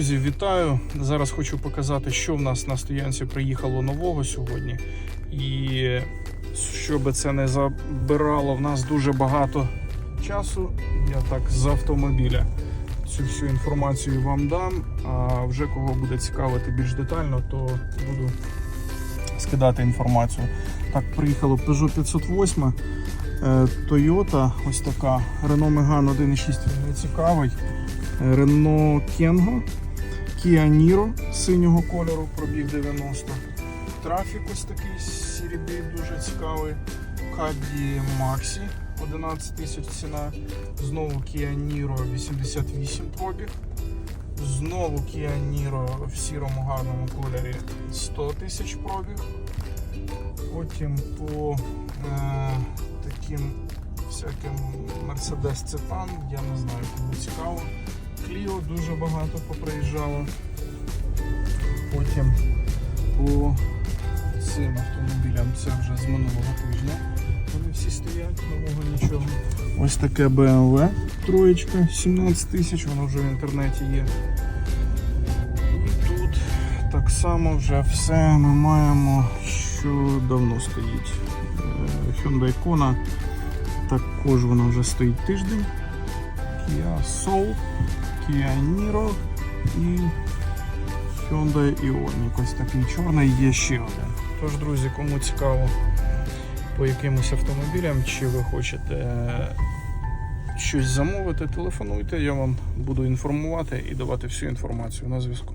Друзі, вітаю! Зараз хочу показати, що в нас на стоянці приїхало нового сьогодні. І щоб це не забирало в нас дуже багато часу, я так з автомобіля цю всю інформацію вам дам. А вже кого буде цікавити більш детально, то буду скидати інформацію. Так, приїхало Peugeot 508, е, Toyota, ось така, Renault Megane 1.6 не цікавий. Renault Kengo, Kia Niro синього кольору, пробіг 90. Трафік ось такий сірібій, дуже цікавий. Caddy Maxi 11 тисяч ціна. Знову Kia Niro 88 пробіг. Знову Kia Niro в сірому гарному кольорі 100 тисяч пробіг. Потім по е, таким всяким Mercedes Cetan, я не знаю, кому цікаво. Clio дуже багато поприїжджало. Потім по цим автомобілям це вже з минулого тижня. Вони всі стоять, нового нічого. Ось таке BMW троєчка, 17 тисяч, воно вже в інтернеті є. І тут так само вже все ми маємо, що давно стоїть. Е, Hyundai Kona, також вона вже стоїть тиждень. Kia Soul, Niro і Hyundai Ioniq. Ось такий чорний є ще один. Тож, друзі, кому цікаво по якимось автомобілям, чи ви хочете е, щось замовити, телефонуйте, я вам буду інформувати і давати всю інформацію на зв'язку.